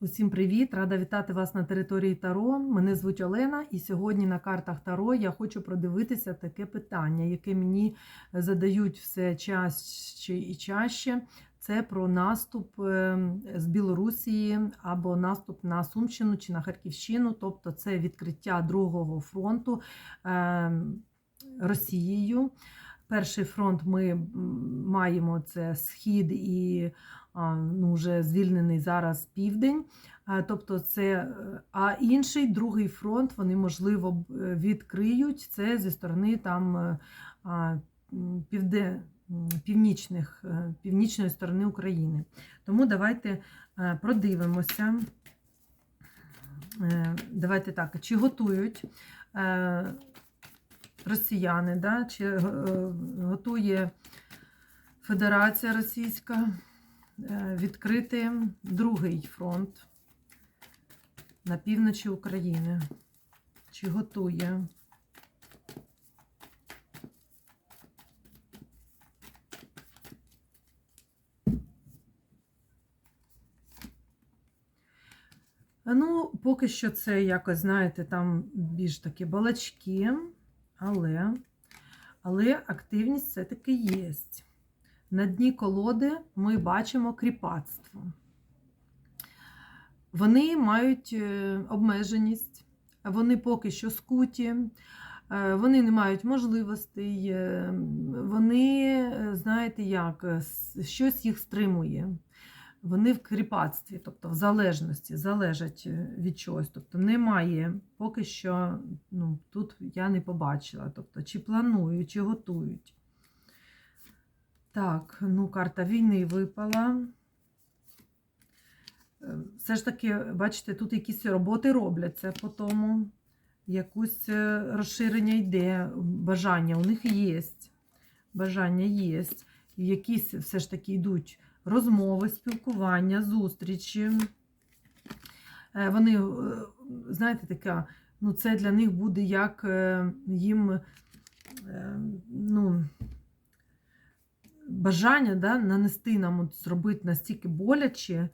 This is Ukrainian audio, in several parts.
Усім привіт! Рада вітати вас на території Таро. Мене звуть Олена, і сьогодні на картах Таро я хочу продивитися таке питання, яке мені задають все чаще і чаще. Це про наступ е, з Білорусії або наступ на Сумщину чи на Харківщину, тобто це відкриття другого фронту е, Росією. Перший фронт ми маємо це схід і ну, вже звільнений зараз південь. Тобто це, е, а інший другий фронт вони можливо е, відкриють це зі сторони там е, півде, північних, північної сторони України. Тому давайте продивимося. Давайте так, чи готують росіяни, да? чи е, готує Федерація Російська е, відкрити другий фронт на півночі України. Чи готує? Ну, поки що це якось, знаєте, там більш такі балачки, але, але активність все-таки є. На дні колоди ми бачимо кріпацтво. Вони мають е, обмеженість, вони поки що скуті, е, вони не мають можливостей, е, вони, знаєте як, щось їх стримує. Вони в кріпацтві, тобто в залежності, залежать е, від чогось. Тобто немає поки що, ну, тут я не побачила. Тобто, чи планують, чи готують. Так, ну, карта війни випала. Е, Все ж таки, бачите, тут якісь роботи робляться по тому. Якусь е, розширення йде, бажання у них є. Бажання є. Якісь все ж таки йдуть розмови, спілкування, зустрічі. Е, Вони, е, знаєте, така, ну, це для них буде як е, їм ну, бажання да, нанести нам, от, зробити настільки боляче,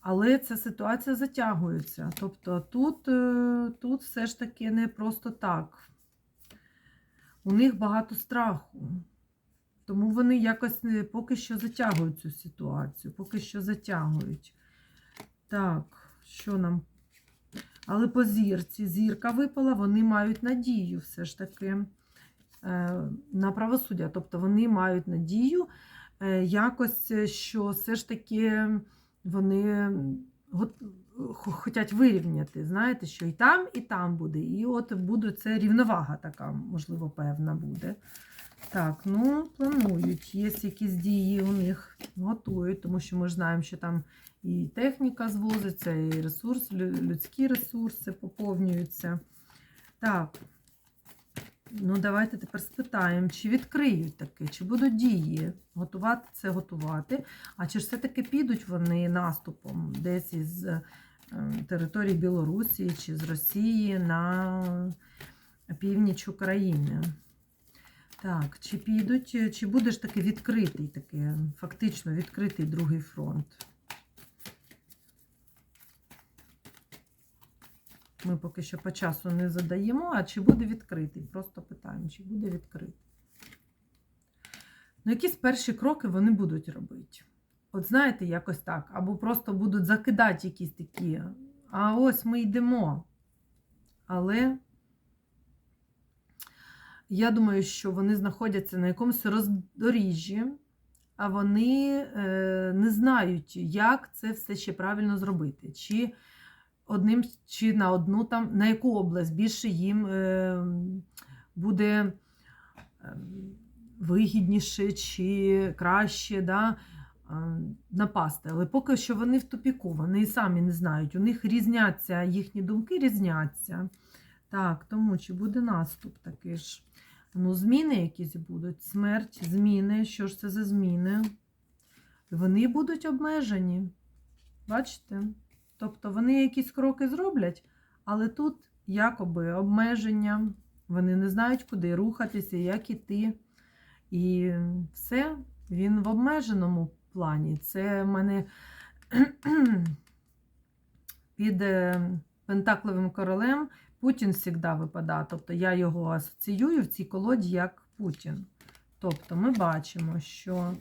але ця ситуація затягується. Тобто тут, тут все ж таки не просто так. У них багато страху. Тому вони якось поки що затягують цю ситуацію, поки що затягують. Так, що нам? Але по зірці, зірка випала, вони мають надію все ж таки е, на правосуддя. Тобто вони мають надію е, якось, е, що все ж таки вони хочуть вирівняти. Знаєте, що і там, і там буде. І от буде це рівновага така, можливо, певна буде. Так, ну, планують. Є якісь дії у них готують, тому що ми ж знаємо, що там і техніка звозиться, і ресурс, людські ресурси поповнюються. Так, ну давайте тепер спитаємо, чи відкриють таки, чи будуть дії. Готувати це готувати. А чи ж все-таки підуть вони наступом десь із е, території Білорусі чи з Росії на північ України? Так, чи підуть, е, чи буде ж таки відкритий такий, фактично відкритий другий фронт? Ми поки що по часу не задаємо, а чи буде відкритий? Просто питаємо, чи буде відкритий. Ну, якісь перші кроки вони будуть робити. От знаєте, якось так. Або просто будуть закидати якісь такі. А ось ми йдемо. Але я думаю, що вони знаходяться на якомусь роздоріжжі, а вони е, не знають, як це все ще правильно зробити. Чи одним, чи на одну там, на яку область більше їм е, буде е, вигідніше чи краще да, напасти. Але поки що вони в тупіку, вони і самі не знають. У них різняться, їхні думки різняться. Так, тому чи буде наступ такий ж? Ну, зміни якісь будуть. Смерть, зміни. Що ж це за зміни? Вони будуть обмежені. Бачите? Тобто вони якісь кроки зроблять, але тут якоби обмеження. Вони не знають, куди рухатися, як іти. І все, він в обмеженому плані. Це в мене під е, Пентакливим королем Путін завжди випадає. Тобто я його асоціюю в цій колоді як Путін. Тобто ми бачимо, що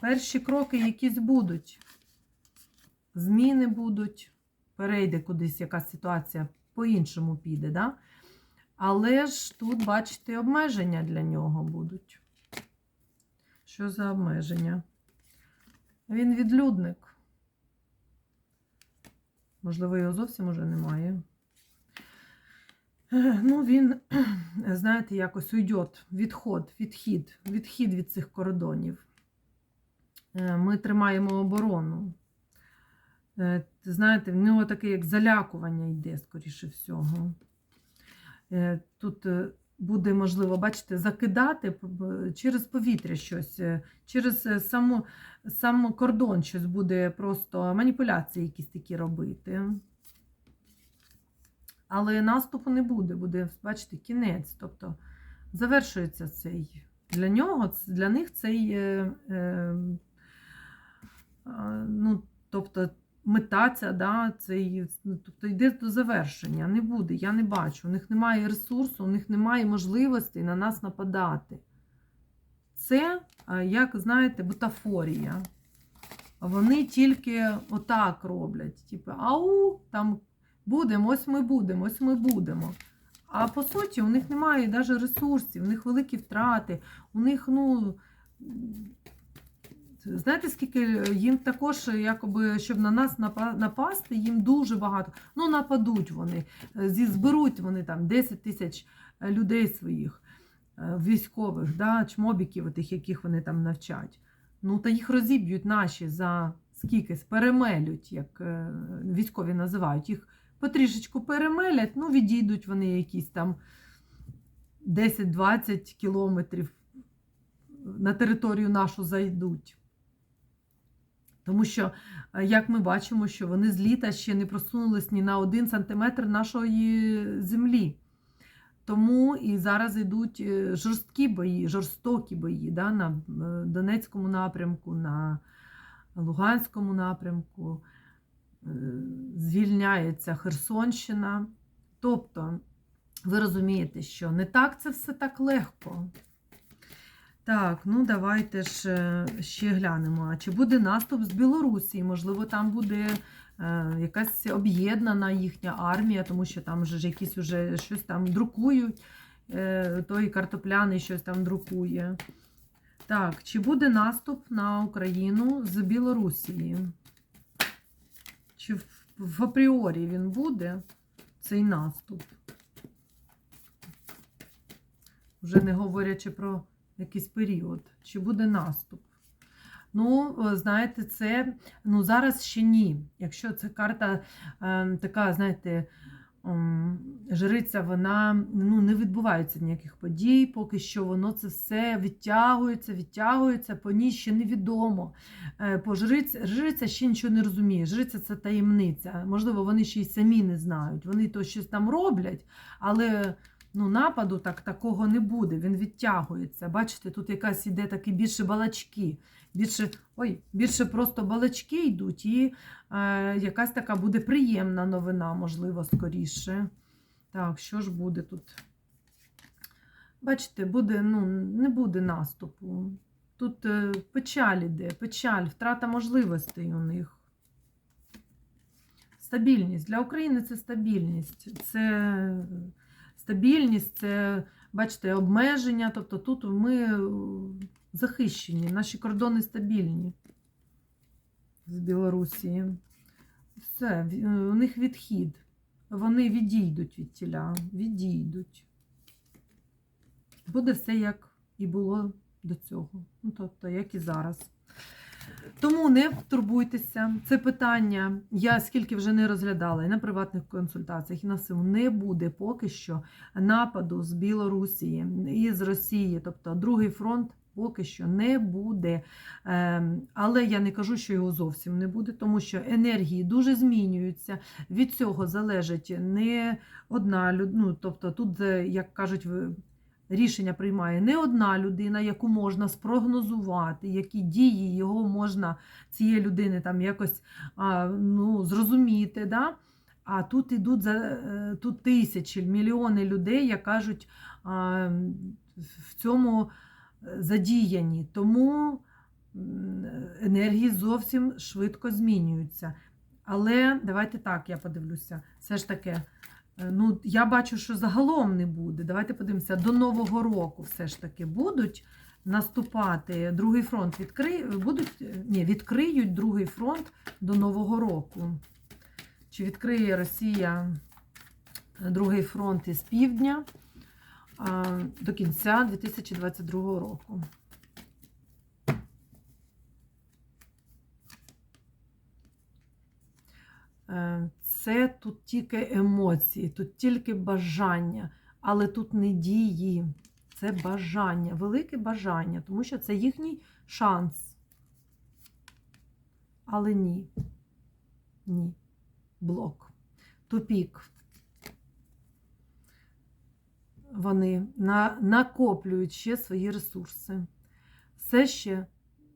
перші кроки якісь будуть, зміни будуть, перейде кудись якась ситуація по-іншому піде. Да? Але ж тут, бачите, обмеження для нього будуть. Що за обмеження? Він відлюдник. Можливо, його зовсім уже немає. Ну, він, знаєте, якось уйде, відход, відхід, відхід від цих кордонів. Е, Ми тримаємо оборону. Е, Знаєте, в нього таке як залякування йде, скоріше всього. Е, Тут буде, можливо, бачите, закидати через повітря щось, через саму, сам кордон щось буде просто маніпуляції якісь такі робити. Але наступу не буде, буде, бачите, кінець. Тобто завершується цей. Для нього, для них цей, е, е, ну, тобто, мета да, цей, ну, тобто йде до завершення. Не буде, я не бачу. У них немає ресурсу, у них немає можливості на нас нападати. Це, як знаєте, бутафорія. Вони тільки отак роблять. Типу, ау, там будемо, ось ми будемо, ось ми будемо. А по суті, у них немає навіть ресурсів, у них великі втрати, у них, ну. Знаєте, скільки їм також, якоби, щоб на нас напасти, їм дуже багато. Ну, нападуть вони, зберуть вони там 10 тисяч людей своїх е, військових, да, чмобіків, тих, яких вони там навчать. Ну, та їх розіб'ють наші за скільки, перемелють, як е, військові називають. Їх потрішечку перемелять, ну, відійдуть вони якісь там 10-20 кілометрів на територію нашу зайдуть. Тому що, е, як ми бачимо, що вони з літа ще не просунулись ні на один сантиметр нашої землі. Тому і зараз йдуть е, жорсткі бої, жорстокі бої да, на е, Донецькому напрямку, на Луганському напрямку. Звільняється Херсонщина. Тобто, ви розумієте, що не так це все так легко. Так, ну давайте ж е, ще глянемо. А чи буде наступ з Білорусі? Можливо, там буде е, якась об'єднана їхня армія, тому що там вже якісь уже щось там друкують. Е, той картопляний щось там друкує. Так, чи буде наступ на Україну з Білорусії? Чи в, апріорі він буде цей наступ? Вже не говорячи про якийсь період, чи буде наступ. Ну, е, знаєте, це ну, зараз ще ні. Якщо ця карта е, така, знаєте, жриця, вона ну, не відбувається ніяких подій, поки що воно це все відтягується, відтягується, по ній ще невідомо. Е, по жриць, жриця ще нічого не розуміє. Жриця це таємниця. Можливо, вони ще й самі не знають. Вони то щось там роблять, але ну, нападу так, такого не буде, він відтягується. Бачите, тут якась іде такі більше балачки. Більше, ой, більше просто балачки йдуть, і е, якась така буде приємна новина, можливо, скоріше. Так, що ж буде тут? Бачите, буде, ну, не буде наступу. Тут е, печаль іде, печаль, втрата можливостей у них. Стабільність. Для України це стабільність. Це стабільність, це, бачите, обмеження. Тобто тут ми е, захищені, наші кордони стабільні з Білорусі. Все, е, у них відхід. Вони відійдуть від тіля, відійдуть. Буде все як і було до цього. Ну, тобто, як і зараз. Тому не турбуйтеся. Це питання, я скільки вже не розглядала і на приватних консультаціях, і на всьому не буде поки що нападу з Білорусі і з Росії. Тобто другий фронт поки що не буде. Ем, Але я не кажу, що його зовсім не буде, тому що енергії дуже змінюються. Від цього залежить не одна людина. Ну, тобто, тут, е, як кажуть, рішення приймає не одна людина, яку можна спрогнозувати, які дії його можна цієї людини там якось ну, зрозуміти. Да? А тут ідуть за е, тут тисячі, мільйони людей, як кажуть, в цьому е, задіяні. Тому енергії зовсім швидко змінюються. Але давайте так, я подивлюся. Все ж таки, ну, я бачу, що загалом не буде. Давайте подивимося, до Нового року все ж таки будуть наступати. Другий фронт відкри... будуть... е, Ні, відкриють другий фронт до Нового року. Чи відкриє Росія е, другий фронт із півдня до кінця 2022 року? Е, Це тут тільки емоції, тут тільки бажання, але тут не дії, це бажання, велике бажання, тому що це їхній шанс. Але ні. Ні. Блок. Тупік. Вони на, накоплюють ще свої ресурси. Все ще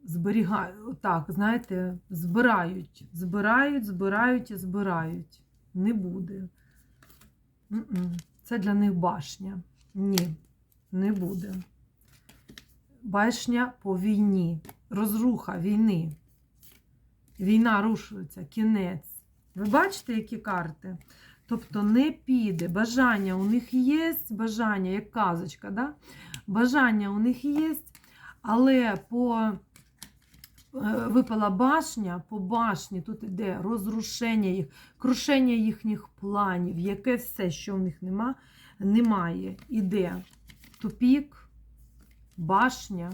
зберігають, так, знаєте, збирають, збирають, збирають і збирають. Не буде. Це для них башня. Ні, не буде. Башня по війні, розруха війни. Війна рушується, кінець. Ви бачите, які карти? Тобто не піде. Бажання у них є, бажання, як казочка, да? бажання у них є, але по випала башня, по башні тут іде розрушення їх, крушення їхніх планів, яке все, що в них нема, немає. Іде тупік, башня,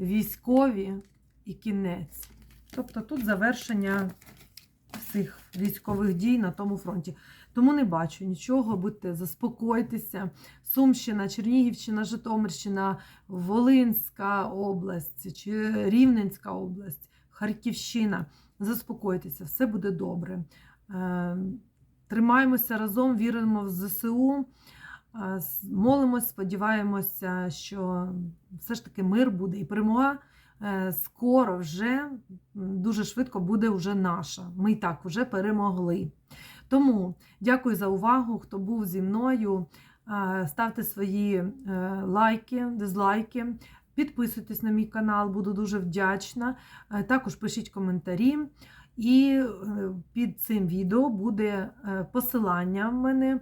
військові і кінець. Тобто тут завершення всіх військових дій на тому фронті. Тому не бачу нічого, будьте заспокойтеся. Сумщина, Чернігівщина, Житомирщина, Волинська область чи Рівненська область, Харківщина. Заспокойтеся, все буде добре. Е, Тримаємося разом, віримо в ЗСУ, е, молимось, сподіваємося, що все ж таки мир буде і перемога е, скоро вже дуже швидко буде вже наша. Ми і так вже перемогли. Тому дякую за увагу, хто був зі мною. Е, Ставте свої е, лайки, дизлайки, підписуйтесь на мій канал, буду дуже вдячна. Е, Також пишіть коментарі. І під цим відео буде посилання в мене.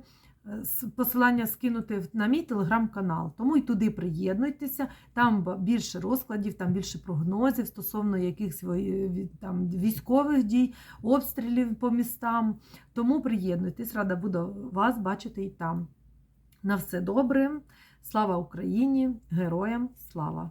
Посилання скинути на мій телеграм-канал. Тому і туди приєднуйтеся, там більше розкладів, там більше прогнозів стосовно якихось там, військових дій, обстрілів по містам. Тому приєднуйтесь, рада буду вас бачити і там. На все добре. Слава Україні! Героям слава!